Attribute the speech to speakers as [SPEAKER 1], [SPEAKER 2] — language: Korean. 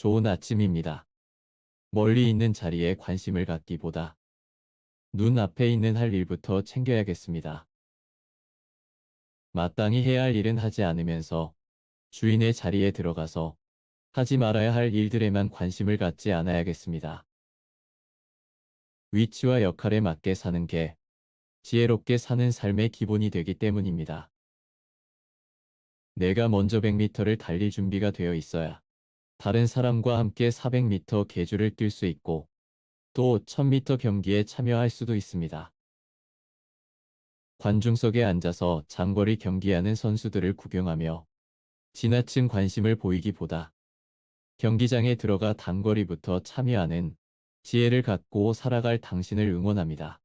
[SPEAKER 1] 좋은 아침입니다. 멀리 있는 자리에 관심을 갖기보다 눈 앞에 있는 할 일부터 챙겨야겠습니다. 마땅히 해야 할 일은 하지 않으면서 주인의 자리에 들어가서 하지 말아야 할 일들에만 관심을 갖지 않아야겠습니다. 위치와 역할에 맞게 사는 게 지혜롭게 사는 삶의 기본이 되기 때문입니다. 내가 먼저 100m를 달릴 준비가 되어 있어야 다른 사람과 함께 400m 계주를 뛸 수 있고 또 1000m 경기에 참여할 수도 있습니다. 관중석에 앉아서 장거리 경기하는 선수들을 구경하며 지나친 관심을 보이기보다 경기장에 들어가 단거리부터 참여하는 지혜를 갖고 살아갈 당신을 응원합니다.